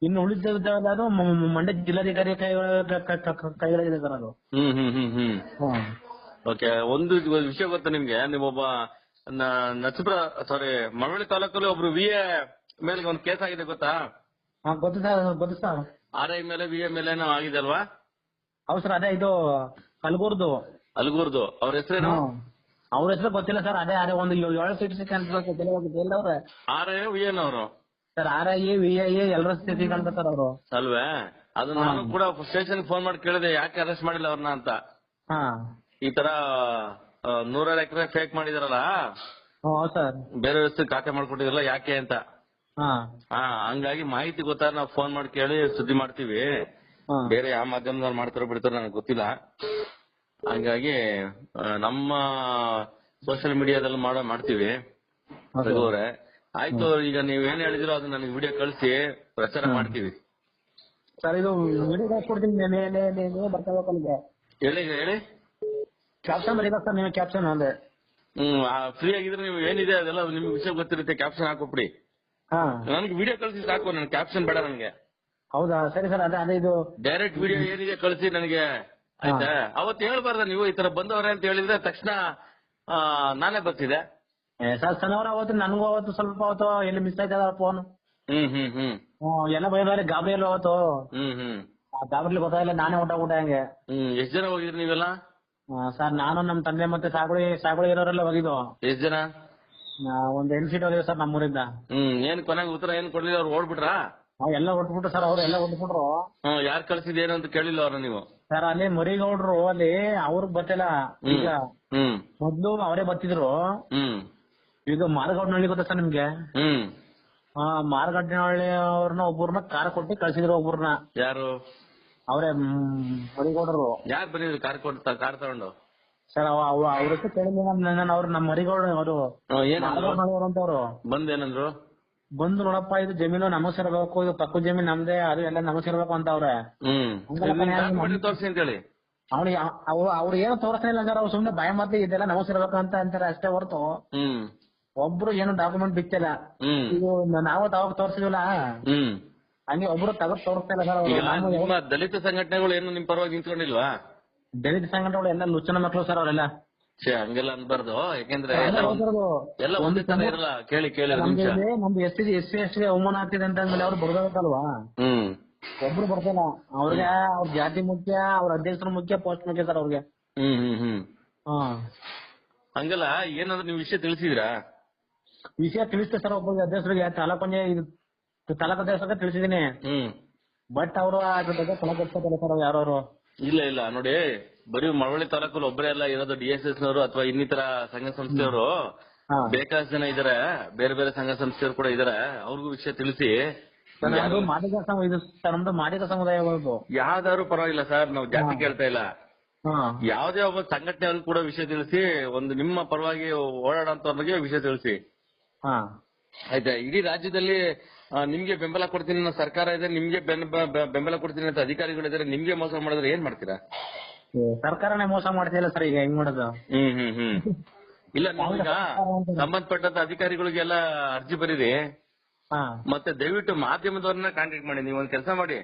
B: ಇನ್ನು ಉಳಿದ ಅದು ಮ- ಮ- ಮಂಡ್ಯ ಜಿಲ್ಲಾಧಿಕಾರಿ ಕೈಗಳ ಕೈಗಳಿದೆ ಸರ್ ಅದು.
A: ಹ್ಮ್ ಹ್ಮ್ ಹ್ಮ್ ಹ್ಮ್.
B: ಹ್ಮ್.
A: ಓಕೆ ಒಂದು ವಿಷಯ ಗೊತ್ತಾ ನಿಮ್ಗೆ? ನೀವೊಬ್ಬ ಒಬ್ಬ ನರಸೀಪುರ ಸಾರಿ ಮಳವಳ್ಳಿ ತಾಲೂಕಲ್ಲಿ ಒಬ್ರು ವಿ ಎ ಮೇಲೆ ಒಂದು ಕೇಸ್ ಆಗಿದೆ ಗೊತ್ತಾ?
B: ಹಾ, ಗೊತ್ತು ಸರ್ ಗೊತ್ತು ಸರ್.
A: ಆರ್ ಐ ಮೇಲೆ ವಿ ಎ ಮೇಲೆ ಆಗಿದೆ ಅಲ್ವಾ?
B: ಹೌದು ಸರ್ ಅದೇ ಇದು ಕಲಬುರ್ದು
A: ಅಲ್ಗೂರ್ದು ಅವ್ರ ಹೆಸರೇನು?
B: ಅವ್ರ ಹೆಸರು ಗೊತ್ತಿಲ್ಲ ಸರ್ ಅದೇ ಅದೇ ಒಂದು ಏಳು ಸೀಟ್ ಸಿಕ್ಕ ಅವ್ರೆ
A: ಆರ್ ಐ ವಿ ಎನ್ ಅವರು
B: sir R I V I ಎಲ್ಲರ ಸ್ಥಿತಿ ಅಂತ ಸರ್ ಅವರು.
A: ಅಲ್ವೇ? ಅದು ನಾನು ಕೂಡ ಸ್ಟೇಷನ್ ಫೋನ್ ಮಾಡಿ ಕೇಳಿದೆ ಯಾಕೆ ಅರೆಸ್ಟ್ ಮಾಡಿಲ್ಲ ಅವ್ರನ್ನ ಅಂತ?
B: ಹಾ.
A: ಈ ತರ ನೂರಾರು ಎಕರೆ ಫೇಕ್ ಮಾಡಿದಾರಲ್ಲ?
B: ಸರ್.
A: ಬೇರೆ ವ್ಯವಸ್ಥೆ ಖಾತೆ ಮಾಡ್ಕೊಟ್ಟಿದ್ರಲ್ಲ ಯಾಕೆ ಅಂತ?
B: ಹಾ.
A: ಹಂಗಾಗಿ ಮಾಹಿತಿ ಗೊತ್ತಾದ್ರೆ ನಾವು ಫೋನ್ ಮಾಡಿ ಕೇಳಿ ಸುದ್ದಿ ಮಾಡ್ತೀವಿ. ಬೇರೆ ಯಾವ ಮಾಧ್ಯಮದವ್ರು ಮಾಡ್ತಾರೋ ಬಿಡ್ತಾರೋ ನನಗೆ ಗೊತ್ತಿಲ್ಲ. ಹಂಗಾಗಿ ನಮ್ಮ ಸೋಷಿಯಲ್ ಮೀಡಿಯಾದಲ್ಲಿ ಮಾಡೋ ಮಾಡ್ತೀವಿ ಅವರೇ ಆಯ್ತು ಈಗ ನೀವ್ ಏನ್ ಹೇಳಿದಿರೋ ಅದು ನನಗೆ ವಿಡಿಯೋ ಕಳಿಸಿ ಪ್ರಚಾರ ಮಾಡ್ತೀವಿ.
B: ಸರ್ ಇದು
A: ಹೇಳಿ ಹೇಳಿ.
B: ಕ್ಯಾಪ್ಷನ್ ಬರೀಬೇಕು ಸರ್ ನಿಮಗೆ ಕ್ಯಾಪ್ಷನ್ ಒಂದೇ
A: ಹ್ಮ್ ಫ್ರೀ ಆಗಿದ್ರೆ ನೀವು ಏನಿದೆ ಅದೆಲ್ಲ ನಿಮ್ಗೆ ವಿಷಯ ಗೊತ್ತಿರುತ್ತೆ ಕ್ಯಾಪ್ಷನ್ ಹಾಕೊಬಿಡಿ.
B: ಹಾ.
A: ನನಗೆ ವಿಡಿಯೋ ಕಳಿಸಿ ಸಾಕು ನನ್ ಕ್ಯಾಪ್ಷನ್ ಬೇಡ ನನಗೆ.
B: ಹೌದಾ? ಸರಿ ಸರ್ ಅದೇ ಅದೇ ಇದು.
A: ಡೈರೆಕ್ಟ್ ವಿಡಿಯೋ ಏನಿದೆ ಕಳಿಸಿ ನನಗೆ ಆಯ್ತಾ? ಅವತ್ತು ಹೇಳ್ಬಾರ್ದ ನೀವು ಈ ತರ ಬಂದವ್ರೆ ಅಂತ ಹೇಳಿದ್ರೆ ತಕ್ಷಣ ನಾನೇ ಬರ್ತಿದೆ
B: ಏ, ಸರ್ ಶನಿವಾರ ಅವತ್ತು ನನಗೂ ಅವತ್ತು ಸ್ವಲ್ಪ ಅವತ್ತು ಎಲ್ಲಿ ಮಿಸ್ ಆಯ್ತದ ಫೋನ್
A: ಹ್ಮ್ ಹ್ಮ್ ಹ್ಮ್.
B: ಎಲ್ಲ ಬೈದಾರೆ ಗಾಬರಿ ಎಲ್ಲ ಅವತ್ತು?
A: ಹ್ಮ್ ಹ್ಮ್.
B: ಆ ಗಾಬರಿ ಗೊತ್ತಾಗಿಲ್ಲ ನಾನೇ ಹೊಂಟೋಗ್ಬಿಟ್ಟೆ ಹಂಗೆ.
A: ಹ್ಮ್ ಎಷ್ಟ್ ಜನ ಹೋಗಿದ್ರಿ ನೀವೆಲ್ಲ?
B: ಸರ್ ನಾನು ನಮ್ಮ ತಂದೆ ಮತ್ತೆ ಸಾಗುಳಿ ಸಾಗುಳಿ ಇರೋರೆಲ್ಲ ಹೋಗಿದ್ದು.
A: ಎಷ್ಟ್ ಜನ?
B: ಆ, ಒಂದ್ ಎಂಟು ಸೀಟ್ ಹೋಗಿದ್ವಿ ಸರ್ ನಮ್ಮೂರಿಂದ.
A: ಹ್ಮ್ ಏನ್ ಕೊನೆಗೆ ಉತ್ತರ ಏನ್ ಕೊಡ್ಲಿಲ್ಲ ಅವ್ರು ಓಡ್ಬಿಟ್ರಾ?
B: ಎಲ್ಲ ಹೊಟ್ಬಿಟ್ರು ಸರ್ ಅವ್ರು ಎಲ್ಲ ಹೊಟ್ಬಿಟ್ರು
A: ಹ್ಮ್ ಯಾರ್ ಕಳ್ಸಿದ್ ಏನು ಅಂತ ಕೇಳಿಲ್ಲ ಅವ್ರ ನೀವು.
B: ಸರ್ ಅಲ್ಲಿ ಮರಿಗೌಡ್ರು ಅಲ್ಲಿ ಅವ್ರಿಗೆ ಬರ್ತಿಲ್ಲ. ಈಗ
A: ಹ್ಮ್.
B: ಮೊದ್ಲು ಅವರೇ ಬರ್ತಿದ್ರು.
A: ಹ್ಮ್.
B: ಈಗ ಮಾರಗೌಡನಹಳ್ಳಿ ಗೊತ್ತಾ ಸರ್ ನಿಮ್ಗೆ?
A: ಹ್ಮ್.
B: ಆ ಮಾರ್ಗಡ್ನಹಳ್ಳಿ ಅವ್ರನ್ನ ಒಬ್ಬರನ್ನ ಕಾರ್ ಕೊಟ್ಟು ಕಳ್ಸಿದ್ರು ಒಬ್ಬರನ್ನ
A: ಯಾರು?
B: ಅವರೇ ಮರಿಗೌಡರು.
A: ಯಾರು ಬಂದಿದ್ರು ಕಾರ್ ಕೊಡ್ತಾ ಕಾರ್ ತಗೊಂಡು?
B: ಸರ್ ಅವ ಅವ- ಅವ್ರ ಹೆಸರು ಕೇಳಿಲ್ಲ ನಾನು ಅವ್ರು ನಮ್ಮ ಮರಿಗೌಡ ಅವರು. ಅಂತವ್ರು.
A: ಬಂದ್ ಏನಂದ್ರು?
B: ಬಂದು ನೋಡಪ್ಪ ಇದು ಜಮೀನು ನಮಗ್ ಸೇರ್ಬೇಕು ಇದು ಪಕ್ಕ ಜಮೀನ್ ನಮ್ದೇ ಅದು ಎಲ್ಲ ನಮಗ್ ಸೇರ್ಬೇಕು ಅಂತ ಅವ್ರೆ
A: ತೋರಿಸಿ ಹೇಳಿ
B: ಅವ್ನು ಅವ್ರು ಏನು ಇಲ್ಲ ಅಂದ್ರೆ ಅವ್ರು ಸುಮ್ನೆ ಭಯ ಮಾತ್ರ ಇದೆಲ್ಲ ನಮಗ್ ಸೇರ್ಬೇಕು ಅಂತ ಅಂತಾರೆ ಅಷ್ಟೇ ಹೊರತು. ಒಬ್ರು ಏನು ಡಾಕ್ಯುಮೆಂಟ್ ಬಿಚ್ಚಲ್ಲ ಇದು ನಾವ್ ತೋರ್ಸಿದ್ವಲ್ಲ?
A: ಹ್ಮ್.
B: ಹಂಗೆ ಒಬ್ರು ತಗದ್ ತೋರಿಸ್ತಾ ಇಲ್ಲ ಸರ್
A: ಈಗ
B: ಅವ್ರು
A: ನಿಮ್ಮ ದಲಿತ ಸಂಘಟನೆಗಳು ಏನು ನಿಮ್ ಪರವಾಗಿ ನಿಂತ್ಕೊಂಡಿಲ್ವಾ?
B: ದಲಿತ ಸಂಘಟನೆಗಳು ಎಲ್ಲ ನುಚ್ಚನ ಮಕ್ಕಳು ಸರ್ ಅವರೆಲ್ಲ.
A: ಛೇ ಹಂಗೆಲ್ಲ ಅನ್ಬಾರ್ದು. ಯಾಕೆಂದ್ರೆ
B: ಎಲ್ಲ
A: ಒಂದ್-
B: ಹೋಗಿರೋದು.
A: ಎಲ್ಲ ಒಂದೇ ತರ ಇರಲ್ಲ. ಕೇಳಿ ಕೇಳಿ ಒಂದ್ ನಿಮಿಷ.
B: ನಮ್ದು ಎಸ್ ಸಿ ಎಸ್ ಸಿ ಎಸ್ಗೆ ಅವಮಾನ ಆಗ್ತಿದೆ ಅಂತ ಅಂದ್ಮೇಲೆ ಅವ್ರು ಬರ್ಬೇಕಲ್ವಾ
A: ಹ್ಮ್.
B: ಒಬ್ರು ಬರ್ತಾನ ಅವ್ರಿಗೆ ಅವ್ರ ಜಾತಿ ಮುಖ್ಯ ಅವ್ರ ಅಧ್ಯಕ್ಷರು ಮುಖ್ಯ ಪೋಸ್ಟ್ ಮುಖ್ಯ ಸರ್ ಅವ್ರಿಗೆ.
A: ಹ್ಮ್ ಹ್ಮ್ ಹ್ಮ್.
B: ಹಾ.
A: ಹಂಗಲ್ಲ ಏನಾದ್ರು ನೀವು ವಿಷಯ ತಿಳಿಸಿದ್ರಾ?
B: ವಿಷಯ ತಿಳಿಸ್ತೇ ಸರ್ ಒಬ್ಬ ಅಧ್ಯಕ್ಷರಿಗೆ. ತಾಲೂಕ್ ಪಂಚಾಯತ್ ಇದು ತಾಲೂಕ್ ಅಧ್ಯಕ್ಷರಿಗೆ ತಿಳಿಸಿದೀನಿ.
A: ಹ್ಮ್.
B: ಬಟ್ ಅವರು ಅದ್ರ ಬಗ್ಗೆ ತಲೆ ಕೆಡ್ಸ್ಕೊತಿಲ್ಲ ಸರ್ ಯಾರು
A: ಇಲ್ಲ ಇಲ್ಲ. ನೋಡಿ ಬರೀ ಮಳವಳ್ಳಿ ತಾಲೂಕಲ್ಲಿ ಒಬ್ಬರೇ ಅಲ್ಲ ಇರೋದು ಡಿ ಎಸ್ ಎಸ್ ನವರು ಅಥವಾ ಇನ್ನಿತರ ಸಂಘ ಸಂಸ್ಥೆಯವರು.
B: ಬೇಕಾದ
A: ಬೇಕಾದಷ್ಟು ಜನ ಇದಾರೆ. ಬೇರೆ ಬೇರೆ ಸಂಘ ಸಂಸ್ಥೆಯವರು ಕೂಡ ಇದಾರೆ. ಅವ್ರಿಗೂ ವಿಷಯ ತಿಳಿಸಿ.
B: ಮಾದಿಗ ಸಮ ಇದು ಸರ್ ನಮ್ದು ಮಾದಿಗ ಸಮುದಾಯ
A: ಯಾವ್ದಾದ್ರು ಪರವಾಗಿಲ್ಲ ಸರ್ ನಾವು ಜಾಸ್ತಿ ಕೇಳ್ತಾ ಇಲ್ಲ. ಯಾವ್ದೇ ಒಬ್ಬ ಸಂಘಟನೆಯವ್ರಿಗೂ ಕೂಡ ವಿಷಯ ತಿಳಿಸಿ ಒಂದು ನಿಮ್ಮ ಪರವಾಗಿ ಓಡಾಡೋಂತವ್ರಿಗೆ ವಿಷಯ ತಿಳಿಸಿ.
B: ಹಾ.
A: ಆಯ್ತಾ? ಇಡೀ ರಾಜ್ಯದಲ್ಲಿ ನಿಮ್ಗೆ ಬೆಂಬಲ ಕೊಡ್ತೀನಿ ಅನ್ನೋ ಸರ್ಕಾರ ಇದೆ ನಿಮ್ಗೆ ಬೆಂಬಲ ಕೊಡ್ತೀನಿ ಅಂತ ಅಧಿಕಾರಿಗಳಿದ್ದಾರೆ ನಿಮ್ಗೆ ಮೋಸ ಮಾಡಿದ್ರೆ ಏನ್ ಮಾಡ್ತೀರಾ?
B: ಸರ್ಕಾರನೇ ಮೋಸ ಮಾಡ್ತಿಲ್ಲ ಸರ್ ಈಗ ಹೆಂಗ್ ಮಾಡೋದು?
A: ಹ್ಮ್ ಹ್ಮ್ ಹ್ಮ್. ಇಲ್ಲ [laughs] ನೀವೀಗ ಸಂಬಂಧಪಟ್ಟಂತ ಅಧಿಕಾರಿಗಳಿಗೆಲ್ಲ ಅರ್ಜಿ ಬರೀರಿ.
B: ಹಾ.
A: ಮತ್ತೆ ದಯವಿಟ್ಟು ಮಾಧ್ಯಮದವ್ರನ್ನ ಕಾಂಟ್ಯಾಕ್ಟ್ ಮಾಡಿ ನೀವು ಒಂದ್ ಕೆಲಸ ಮಾಡಿ.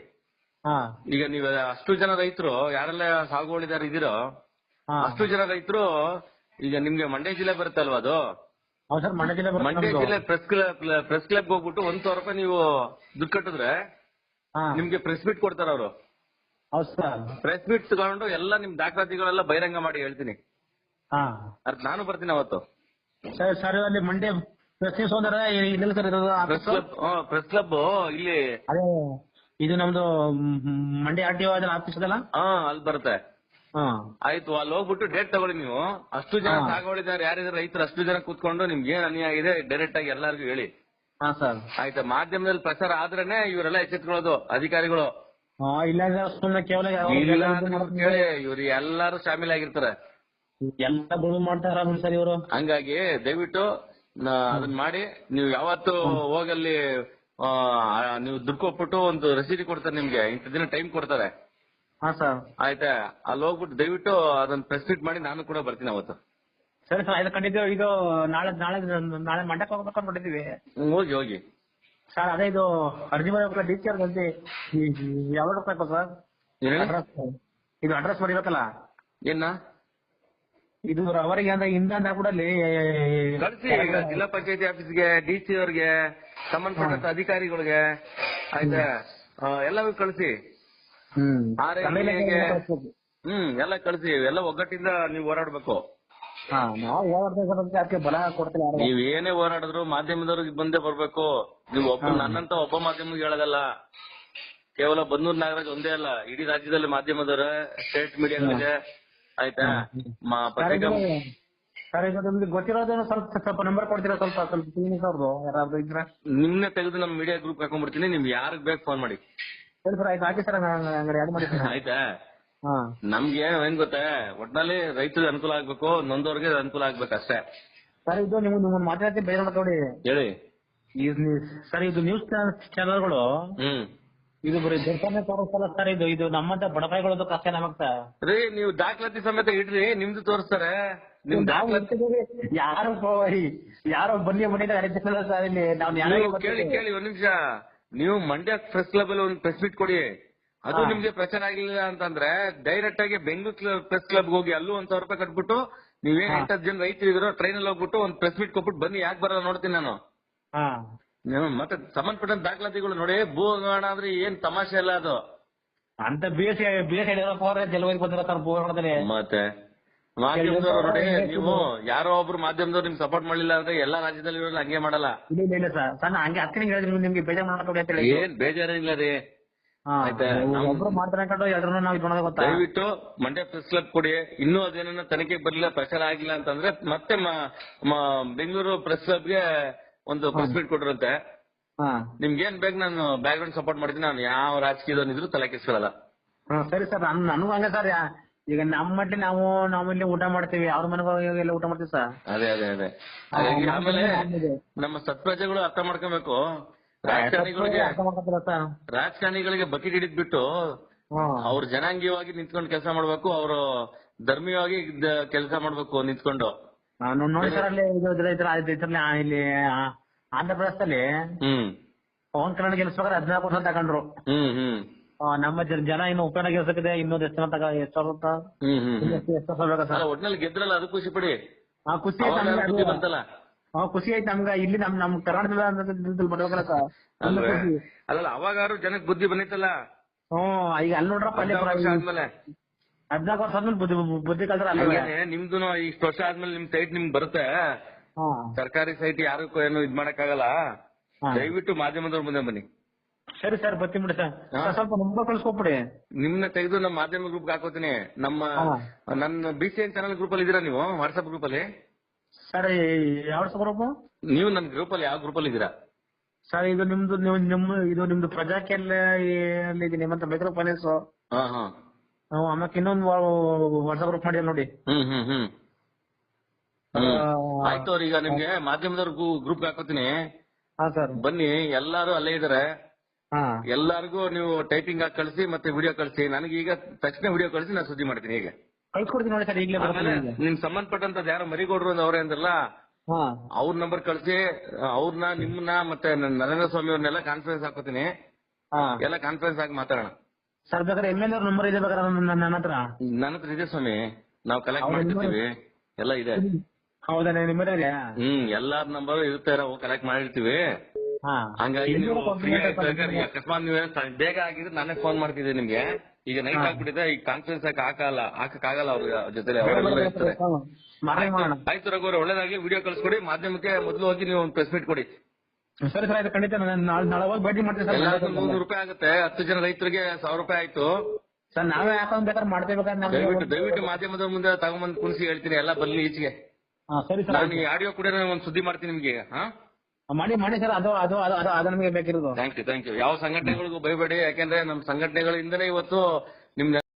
B: ಹಾ.
A: ಈಗ ನೀವು ಅಷ್ಟು ಜನ ರೈತರು ಯಾರೆಲ್ಲ ಸಾಗುವಳಿದಾರ ಇದೀರೋ
B: ಹಾ.
A: ಅಷ್ಟು ಜನ ರೈತರು ಈಗ ನಿಮ್ಗೆ ಮಂಡ್ಯ ಜಿಲ್ಲೆ ಬರುತ್ತಲ್ವಾ ಅದು?
B: ಸರ್ ಮಂಡ್ಯ
A: ಮಂಡ್ಯ. ಜಿಲ್ಲೆ ಪ್ರೆಸ್ ಕ್ಲಬ್ ಪ್ರೆಸ್ ಕ್ಲಬ್ ಹೋಗ್ಬಿಟ್ಟು ಒಂದ್ ಸಾವಿರ ರೂಪಾಯಿ ನೀವು ದುಡ್ಡು ಕಟ್ಟಿದ್ರೆ
B: ಹಾ.
A: ನಿಮ್ಗೆ ಪ್ರೆಸ್ ಮೀಟ್ ಕೊಡ್ತಾರ ಅವರು.
B: ಹೌದು ಸರ್.
A: ಪ್ರೆಸ್ ಮೀಟ್ ತಗೊಂಡು ಎಲ್ಲ ನಿಮ್ ದಾಖಲಾತಿಗಳೆಲ್ಲ ಬಹಿರಂಗ ಮಾಡಿ ಹೇಳ್ತೀನಿ.
B: ಹಾ.
A: ಅದ್ ನಾನು ಬರ್ತೀನಿ ಅವತ್ತು.
B: ಸರ್ ಸರ್ ಅಲ್ಲಿ ಮಂಡ್ಯ ಪ್ರೆಸ್ ಹೋದ್ರೆ ಇಲ್ಲ ಸರ್ ಇರೋದು
A: press
B: office?
A: Club press club ಇಲ್ಲಿ
B: ಅದೇ ಇದು ನಮ್ದು ಮ್, Mandya R T O office ಅದಲ್ಲ?
A: ಹಾ ಅಲ್ಲಿ ಬರುತ್ತೆ. ಆಯ್ತು ಅಲ್ಲಿ ಹೋಗ್ಬಿಟ್ಟು ಡೇಟ್ ತಗೊಳ್ಳಿ ನೀವು. ಅಷ್ಟು ಜನ. ಸಾಗುವಳಿದಾರ ಯಾರಿದ್ದಾರೆ? ರೈತರು ಅಷ್ಟು ಜನ ಕೂತ್ಕೊಂಡು ನಿಮ್ಗೆ ಏನ್ ಅನ್ಯಾಯ ಆಗಿದೆ ಡೈರೆಕ್ಟ್ ಆಗಿ ಎಲ್ಲರಿಗೂ ಹೇಳಿ.
B: ಹಾ ಸರ್.
A: ಆಯ್ತಾ? ಮಾಧ್ಯಮದಲ್ಲಿ ಪ್ರಚಾರ ಆದ್ರೇನೆ ಇವರೆಲ್ಲ ಎಚ್ಚೆತ್ಕೊಳ್ಳೋದು ಅಧಿಕಾರಿಗಳು.
B: ಹಾ ಇಲ್ಲ ಸರ್ ಸುಮ್ಮನೆ ಕೇವಲ
A: ಇಲ್ಲ ಅಂದ್ರೆ ಇವ್ರು ಕೇಳಿ ಇವ್ರು ಎಲ್ಲಾರು
B: ಎಲ್ಲ ಮಾಡ್ತಾರ ಸರ್ ಇವರು.
A: ಹಂಗಾಗಿ ದಯವಿಟ್ಟು ನ- ಅದನ್ನ ಮಾಡಿ ನೀವು ಯಾವತ್ತು ಹೋಗಲ್ಲಿ ಆ, ನೀವು ದುಡ್ಡು ಕೊಟ್ಬಿಟ್ಟು ಒಂದು ರಸೀದಿ ಕೊಡ್ತಾರೆ ನಿಮ್ಗೆ. ಇಂಥ ದಿನ ಟೈಮ್ ಕೊಡ್ತಾರೆ.
B: ಹಾ ಸರ್.
A: ಆಯ್ತಾ? ಅಲ್ಲಿ ಹೋಗ್ಬಿಟ್ಟು ದಯವಿಟ್ಟು ಅದನ್ನ ಪ್ರೆಸ್ ಮೀಟ್ ಮಾಡಿ ನಾನು ಕೂಡ ಬರ್ತೀನಿ ಅವತ್ತು.
B: ಸರಿ ಸರ್ ಇದು ಖಂಡಿತ ಇದು ನಾಳೆ ನಾಳೆ ನಾಳೆ ಮಂಡ್ಯಕ್ಕೆ ಹೋಗ್ಬೇಕು ಅನ್ಕೊಂಡಿದ್ದೀವಿ.
A: ಹ್ಮ್, ಹೋಗಿ ಹೋಗಿ.
B: ಸರ್ ಅದೇ ಇದು ಅರ್ಜಿ ಬರಬೇಕು ಡಿ ಸಿ ಅವ್ರಿಗೆ ಯಾವಾಗ ಬೇಕು ಸರ್?
A: ಏನ್ ಹೇಳಿ?
B: ಅಡ್ರೆಸ್ ಇದು ಅಡ್ರೆಸ್ ಬರೀಬೇಕಲ್ಲ?
A: ಏನ?
B: ಇದು ಅವರಿಗೆ ಅಂದ್ರೆ ಇಂದ ಕೂಡ ಅಲ್ಲಿ
A: ಕಳಿಸಿ ಈಗ ಜಿಲ್ಲಾ ಪಂಚಾಯತಿ ಆಫೀಸ್ಗೆ ಡಿ ಸಿ ಅವ್ರಿಗೆ ಸಂಬಂಧಪಟ್ಟಂತ ಅಧಿಕಾರಿಗಳಿಗೆ. ಆಯ್ತಾ? ಆ, ಎಲ್ಲವೂ ಕಳಿಸಿ.
B: ಹ್ಮ್.
A: ಎಲ್ಲ ಕಳಿಸಿ ಎಲ್ಲ ಒಗ್ಗಟ್ಟಿಂದ ನೀವು ಹೋರಾಡ್ಬೇಕು.
B: ನಾವು ಹೋರಾಡ್ಬೇಕು ಅಂತ ಅದಕ್ಕೆ ಬಲ ಕೊಡ್ತಿಲ್ಲ ಯಾರು?
A: ನೀವ್ ಏನೇ ಹೋರಾಡಿದ್ರು ಮಾಧ್ಯಮದವ್ರಿಗೆ ಬಂದೇ ಬರ್ಬೇಕು. ನೀವು ಒಬ್ಬ ನನ್ನಂತ ಒಬ್ಬ ಮಾಧ್ಯಮಿಗೆ ಹೇಳೋದಲ್ಲ. ಕೇವಲ ಬಂದೂರ್ ನಾಗರಾಜ್ ಒಂದೇ ಅಲ್ಲ. ಇಡೀ ರಾಜ್ಯದಲ್ಲಿ ಮಾಧ್ಯಮದವ್ರ ಸ್ಟೇಟ್ ಮೀಡಿಯಾಗಳಿಗೆ ಆಯ್ತಾ? ಪತ್ರಿಕಾ
B: ಸರ್ ಇದು ನಿಮ್ಗೆ ಗೊತ್ತಿರೋದೇನೋ ಸ್ವಲ್ಪ ಸ್ವಲ್ಪ ನಂಬರ್ ಕೊಡ್ತೀರಾ? ಸ್ವಲ್ಪ ಸ್ವಲ್ಪ ಕ್ಲಿನಿಕ್ ಅವ್ರದ್ದು ಯಾರಾದ್ರೂ ಇದ್ರೆ.
A: ನಿಮ್ನೆ ತೆಗೆದು ನಮ್ಮ ಮೀಡಿಯಾ ಗ್ರೂಪ್ ಹಾಕೊಂಡ್ಬಿಡ್ತೀನಿ. ನಿಮ್ ಯಾರಿಗ್ ಬೇಕು ಫೋನ್ ಮಾಡಿ.
B: ಸರಿ ಸರ್ ಆಯ್ತು ಹಾಕಿ ಸರ್ ಅಂಗಡಿ ಆಡ್ ಮಾಡಿ ಸರ್.
A: ಆಯ್ತಾ?
B: ಹಾ.
A: ನಮ್ಗೆ ಏನ್ ಗೊತ್ತಾ? ಒಟ್ನಲ್ಲಿ ರೈತರಿಗೆ ಅನುಕೂಲ ಆಗ್ಬೇಕು ನೊಂದವ್ರಿಗೆ ಅನುಕೂಲ ಆಗ್ಬೇಕು ಅಷ್ಟೇ.
B: ಸರ್ ಇದು ನೀವು ನಿಮ್ಮ ಮಾತಾಡ್ತೀನಿ ಬೇರೆ ನೋಡಿ.
A: ಹೇಳಿ.
B: ಸರ್ ಇದು ನ್ಯೂಸ್ ಚಾನಲ್ಗಳು
A: ಹ್ಮ್.
B: ಇದು ಬರೀ ದರ್ಶನ ಸಲ ಸರ್ ಇದು ಇದು ನಮ್ಮಂತ ಬಡಪಾಯಿಗಳದ್ದು ಕಷ್ಟ ನಮಗ್ ಸರ್.
A: ರೀ ನೀವು ದಾಖಲಾತಿ ಸಮೇತ ಇಡ್ರಿ ನಿಮ್ದು ತೋರಿಸ್ತಾರೆ. ನಿಮ್ ದಾಖಲಾತಿ
B: ಯಾರು ಯಾರೋ ಬನ್ನಿ ಅರಿತಿಲ್ಲ ಸರ್ ಇಲ್ಲಿ ನೀವು
A: ಕೇಳಿ ಕೇಳಿ ಒಂದ್ ನಿಮಿಷ. ನೀವು ಮಂಡ್ಯ ಪ್ರೆಸ್ ಕ್ಲಬ್ ಅಲ್ಲಿ ಒಂದು ಪ್ರೆಸ್ ಮೀಟ್ ಕೊಡಿ. ಅದು. ನಿಮ್ಗೆ ಪ್ರಚಾರ ಆಗಿಲ್ಲ ಅಂತಂದ್ರೆ ಡೈರೆಕ್ಟ್ ಆಗಿ ಬೆಂಗಳೂರು ಪ್ರೆಸ್ ಕ್ಲಬ್ ಹೋಗಿ ಅಲ್ಲೂ ಒಂದ್ ಸಾವಿರ ರೂಪಾಯಿ ಕಟ್ಬಿಟ್ಟು ನೀವೇನ್
B: ಎಂಟ್
A: ಹತ್ತು ಜನ ರೈತರು ಇದ್ರೋ ಟ್ರೈನ್ ಅಲ್ಲಿ ಹೋಗ್ಬಿಟ್ಟು ಒಂದ್ ಪ್ರೆಸ್ ಮೀಟ್ ಕೊಟ್ಬಿಟ್ಟು ಬನ್ನಿ ಯಾಕೆ ಬರಲ್ಲ ನೋಡ್ತೀನಿ ನಾನು. ನೀವು ಮತ್ತೆ ಸಂಬಂಧಪಟ್ಟಂತ ದಾಖಲಾತಿಗಳು ನೋಡಿ ಭೂ ಹಗರಣ ಅಂದ್ರೆ ಏನ್ ತಮಾಷೆ ಅಲ್ಲ ಅದು.
B: ಅಂತ B S B S Yediyurappa ಜಲವೈದ್ಯ ಬಂದಿರೋ ಭೂ
A: ಮತ್ತೆ? ಮಾಧ್ಯಮದವ್ರು ನೋಡಿ ನೀವು ಯಾರೋ ಒಬ್ರು ಮಾಧ್ಯಮದವ್ರು ನಿಮ್ಗೆ ಸಪೋರ್ಟ್ ಮಾಡ್ಲಿಲ್ಲ ಅಂದ್ರೆ ಎಲ್ಲಾ ರಾಜ್ಯದಲ್ಲಿ ಇರೋರು ಹಂಗೆ ಮಾಡಲ್ಲ.
B: ಇಲ್ಲ ಇಲ್ಲ ಇಲ್ಲ ಸರ್. ಸರ್ ನಾ ಹಂಗೆ ಹತ್ತಿರ ಹೇಳಿದ್ರಿ ನಿಮ್ಗೆ ಬೇಜಾರ್ ಮಾಡ್ಕೊಡಿ ಅಂತ ಹೇಳಿ
A: ಏನ್ ಬೇಜಾರೇನಿಲ್ಲ ರೀ.
B: ಹಾ
A: ಆಯ್ತಾ? ನಮ್-
B: ಒಬ್ರು ಮಾಡ್ತಾರೆ ಎಲ್ಲರೂ ನಾವು ಇದು ಮಾಡೋದು ಗೊತ್ತಾ?
A: ದಯವಿಟ್ಟು ಮಂಡ್ಯ ಪ್ರೆಸ್ ಕ್ಲಬ್ ಕೊಡಿ. ಇನ್ನೂ ಅದೇನ ತನಿಖೆಗೆ ಬರಲಿಲ್ಲ ಪ್ರಚಾರ ಆಗಿಲ್ಲ ಅಂತಂದ್ರೆ ಮತ್ತೆ ಮ- ಮ- ಬೆಂಗಳೂರು ಪ್ರೆಸ್ ಕ್ಲಬ್ಗೆ ಒಂದು ಪ್ರೆಸ್ ಮೀಟ್ ಕೊಟ್ರಂತೆ
B: ಹಾ.
A: ನಿಮ್ಗೆ ಏನ್ ಬೇಕು ನಾನು ಬ್ಯಾಕ್ ಗ್ರೌಂಡ್ ಸಪೋರ್ಟ್ ಮಾಡ್ತೀನಿ. ನಾನು ಯಾವ ರಾಜಕೀಯದವನಿದ್ರು ತಲೆ ಕೆಸ್ಕೊಳ್ಳಲ್ಲ
B: ಹಾ ಸರಿ ಸರ್. ನನ್ ನನಗೂ ಹಂಗೆ ಸರ್. ಈಗ ನಮ್ಮ ಮಟ್ಲಿ ನಾವು ನಾವು ಇಲ್ಲಿ ಊಟ ಮಾಡ್ತೀವಿ ಅವ್ರ ಮನೆಗೆ ಹೋಗಿ ಎಲ್ಲ ಊಟ ಮಾಡ್ತೀವಿ ಸರ್
A: ಅದೇ ಅದೇ ಅದೇ. ಹಾಗಾಗಿ ಆಮೇಲೆ ನಮ್ಮ ಸತ್ಪ್ರಜೆಗಳು ಅರ್ಥ ಮಾಡ್ಕೊಬೇಕು. ರಾಜಕಾರಣಿಗಳಿಗೆ
B: ಅರ್ಥ ಸರ್
A: ರಾಜಕಾರಣಿಗಳಿಗೆ ಬಕೆಟ್ ಹಿಡಿದ್ಬಿಟ್ಟು
B: ಬಿಟ್ಟು
A: ಅವ್ರ ಜನಾಂಗೀಯವಾಗಿ ನಿಂತ್ಕೊಂಡು ಕೆಲಸ ಮಾಡ್ಬೇಕು ಅವರು ಧರ್ಮೀಯವಾಗಿ ಕೆಲಸ ಮಾಡ್ಬೇಕು ನಿಂತ್ಕೊಂಡು.
B: ನೋಡಿ ಸರ್ ಅಲ್ಲಿ ಇಲ್ಲಿ ಆಂಧ್ರ ಪ್ರದೇಶದಲ್ಲಿ
A: ಹ್ಮ್.
B: ಪವನ್ ಕಲ್ಯಾಣ್ ಗೆಲ್ಸ್ಬೇಕಾದ್ರೆ ಹದಿನಾಲ್ಕು ವರ್ಷ ತಗೊಂಡ್ರು.
A: ಹ್ಮ್ ಹ್ಮ್.
B: ನಮ್ಮ ಜನ- ಜನ ಇನ್ನು ಉಪಯೋಗ ಗೆಲ್ಸಕ್ಕಿದೆ ಇನ್ನೊಂದ್ ಎಷ್ಟು ಜನ ತಗ ಎಷ್ಟು ಸಾವಿರ
A: ಒಟ್ನಲ್ಲಿ ಗೆದ್ರಲ್ಲ ಅದು ಖುಷಿ ಪಡಿ.
B: ಆ, ಖುಷಿ ಆಯ್ತು
A: ಅವಾಗ
B: ನಮ್ಗೆ
A: ಬುದ್ಧಿ
B: ಅದು.
A: ಬಂತಲ್ಲ?
B: ಆ, ಖುಷಿ ಆಯ್ತು ನಮ್ಗ. ಇಲ್ಲಿ ನಮ್ ನಮ್ ಕರ್ನಾಟಕದಲ್ಲಿ ಬರ್ಬೇಕಲ್ಲ
A: ಅಲ್ಲಲ್ಲ ಅವಾಗಾರು ಜನಕ್ ಬುದ್ಧಿ ಬಂದಿತ್ತಲ್ಲ?
B: ಹ್ಮ್ ಈಗ ಅಲ್ಲಿ ನೋಡ್ರಪ್ಪ ಅಲ್ಲಿ
A: ಹದಿನಾಲ್ಕು ವರ್ಷ ಆದ್ಮೇಲೆ.
B: ಹದಿನಾಲ್ಕು ವರ್ಷ ಆದ್ಮೇಲೆ ಬುದ್ಧಿ ಬುದ್ಧಿ ಕಲ್ತ್ರ
A: ನಿಮ್ದು ಇಷ್ಟು ವರ್ಷ ಆದ್ಮೇಲೆ ನಿಮ್ ಸೈಟ್ ನಿಮ್ಗೆ ಬರುತ್ತೆ.
B: ಹಾ.
A: ಸರ್ಕಾರಿ ಸೈಟ್ ಯಾರು ಏನು ಇದ್ ಮಾಡಕ್ಕಾಗಲ್ಲ.
B: ಹಾ.
A: ದಯವಿಟ್ಟು ಮಾಧ್ಯಮದವ್ರ ಮುಂದೆ ಬನ್ನಿ.
B: ಸರಿ ಸರ್ ಬರ್ತೀನಿ ಬಿಡಿ ಸರ್.
A: ಹಾ.
B: ಸ್ವಲ್ಪ ನಂಬರ್ ಕಳ್ಸ್ಕೊಬಿಡಿ
A: ನಿಮ್ನ ತೆಗೆದು ನಮ್ಮ ಮಾಧ್ಯಮ ಗ್ರೂಪ್ ಹಾಕೋತೀನಿ. ನಮ್ಮ
B: ಹಾ.
A: ನನ್ನ B C N channel group ಅಲ್ಲಿ ಇದೀರಾ ನೀವು? ವಾಟ್ಸ್ಆಪ್ ಗ್ರೂಪ್ ಅಲ್ಲಿ?
B: ಸರ್ ಯಾವ ಗ್ರೂಪ್
A: ನೀವು ನನ್ನ ಗ್ರೂಪ್ ಅಲ್ಲಿ ಯಾವ ಗ್ರೂಪ್ ಅಲ್ಲಿ ಇದೀರಾ
B: ಸರ್ ಇದು ನಿಮ್ದು ನೀವು ನಿಮ್ಮ ಇದು ನಿಮ್ದು ಪ್ರಜಾಕೆಲ್ಲ ಇದೆ ನಿಮ್ಮಂತ ಮೈಕ್ರೋ ಫೈನಾನ್ಸ್
A: ಹಾ ಹಾ.
B: ಆಮೇಲೆ ಇನ್ನೊಂದು ವಾಟ್ಸ್ಆಪ್ ಗ್ರೂಪ್ ಮಾಡಿ ನೋಡಿ.
A: ಹ್ಮ್ ಹ್ಮ್ ಹ್ಮ್. ಹ್ಮ್. ಆಯ್ತು ಈಗ ನಿಮ್ಗೆ ಮಾಧ್ಯಮದವ್ರ ಗ್ರೂಪ್ ಹಾಕೋತೀನಿ.
B: ಹಾ ಸರ್.
A: ಬನ್ನಿ ಎಲ್ಲಾರು ಅಲ್ಲೇ ಇದಾರೆ ಎಲ್ಲಾರ್ಗು ನೀವು ಟೈಪಿಂಗ್ ಹಾಕಿ ಕಳಿಸಿ ಮತ್ತೆ ವಿಡಿಯೋ ಕಳಿಸಿ. ನನಗೆ ಈಗ ತಕ್ಷಣ ವಿಡಿಯೋ ಕಳಿಸಿ ನಾನು ಸುದ್ದಿ ಮಾಡ್ತೀನಿ ಈಗ
B: ಕಳ್ಸ್ಕೊಡ್ತೀನಿ ನೋಡಿ ಸರ್ ಈಗಲೇ
A: ಆಮೇಲೆ
B: ಬರ್ತೀನಿ
A: ನಿಮ್ ಸಂಬಂಧಪಟ್ಟಂತ ಯಾರೋ ಮರಿಗೌಡ್ರು ಅಂತ ಅವ್ರೆ ಅಂದ್ರಲ್ಲ
B: ಹಾ.
A: ಅವ್ರ ನಂಬರ್ ಕಳಿಸಿ ಅವ್ರನ್ನ ನಿಮ್ಮನ್ನ ಮತ್ತೆ ನನ್ನ ನರೇಂದ್ರ ಸ್ವಾಮಿ ಅವ್ರನ್ನೆಲ್ಲ ಕಾನ್ಫರೆನ್ಸ್ ಹಾಕೋತೀನಿ.
B: ಹಾ.
A: ಎಲ್ಲ ಕಾನ್ಫರೆನ್ಸ್ ಆಗಿ ಮಾತಾಡೋಣ.
B: ಸರ್ ಬೇಕಾದ್ರೆ ಎಂ ಎಲ್ ಅವ್ರ ನಂಬರ್ ಇದೆ ಬೇಕಾದ್ರೆ ನನ್ನ ನನ್ನ ಹತ್ರ.
A: ನನ್ನ ಹತ್ರ ಇದೆ ಸ್ವಾಮಿ. ನಾವು ಕಲೆಕ್ಟ್ ಮಾಡಿರ್ತೀವಿ. ಎಲ್ಲಾ ಇದೆ.
B: ಹೌದಾ ನಿಮ್ಮ
A: ಹ್ಮ್ ಎಲ್ಲಾರ ನಂಬರ್ ಇರುತ್ತೆ ನಾವು ಕಲೆಕ್ಟ್ ಮಾಡಿರ್ತೀವಿ. ಹಂಗಾಗಿ ನೀವು ಫ್ರೀ ಅಕಸ್ಮಾತ್ ನೀವು ಬೇಗ ಆಗಿದ್ರೆ ನಾನೇ ಫೋನ್ ಮಾಡ್ತಿದ್ದೆ ನಿಮ್ಗೆ. ಈಗ ನೈಟ್ ಆಗ್ಬಿಟ್ಟಿದೆ ಈಗ ಕಾನ್ಫರೆನ್ಸ್ ಹಾಕಿ ಹಾಕಲ್ಲ ಹಾಕಕ್ ಆಗಲ್ಲ ಅವ್ರ ಜೊತೆ ಇರ್ತಾರೆ ಆಯ್ತು. ರಘುವರ್ ಒಳ್ಳೇದಾಗಿ ವಿಡಿಯೋ ಕಳ್ಸ್ಕೊಡಿ ಮಾಧ್ಯಮಕ್ಕೆ ಮೊದಲು ಹೋಗಿ ನೀವು ಒಂದು ಪ್ರೆಸ್ ಮೀಟ್ ಕೊಡಿ.
B: ಸರಿ ಸರ್ ಆಯ್ತು. ಖಂಡಿತ ನಾಳೆ ಹೋಗಿ ಭೇಟಿ ಮಾಡ್ತೀನಿ
A: ನೂರು ರೂಪಾಯಿ ಆಗುತ್ತೆ. ಹತ್ತು ಜನ ರೈತರಿಗೆ ಸಾವಿರ ರೂಪಾಯಿ ಆಯ್ತು.
B: ಸರ್ ನಾವೇ ಹಾಕೊಂಡ್ ಬೇಕಾದ್ರೆ ಮಾಡ್ಬೇಕಾದ್ರೆ ಬೇಕಾದ್ರೆ
A: ದಯವಿಟ್ಟು ದಯವಿಟ್ಟು ಮಾಧ್ಯಮದ ಮುಂದೆ ತಗೊಂಬಂದ್ ಕುಣಿಸಿ ಹೇಳ್ತೀನಿ. ಎಲ್ಲ ಬರ್ಲಿ ಈಚೆಗೆ.
B: ಸರಿ ಸರ್
A: ನಾನು ಆಡಿಯೋ ಕೂಡ ಒಂದು ಸುದ್ದಿ ಮಾಡ್ತೀನಿ ನಿಮ್ಗೆ ಈಗ. ಹಾ?
B: ಮಾಡಿ ಮಾಡಿ ಸರ್, ಅದು ಅದು ಅದು ಅದು ಅದು ನಮಗೆ ಬೇಕಿರೋದು.
A: ಥ್ಯಾಂಕ್ ಯು ಥ್ಯಾಂಕ್ ಯು ಯಾವ ಸಂಘಟನೆಗಳಿಗೂ ಬೈಬೇಡಿ ಯಾಕೆಂದ್ರೆ ನಮ್ಮ ಸಂಘಟನೆಗಳಿಂದಲೇ ಇವತ್ತು ನಿಮ್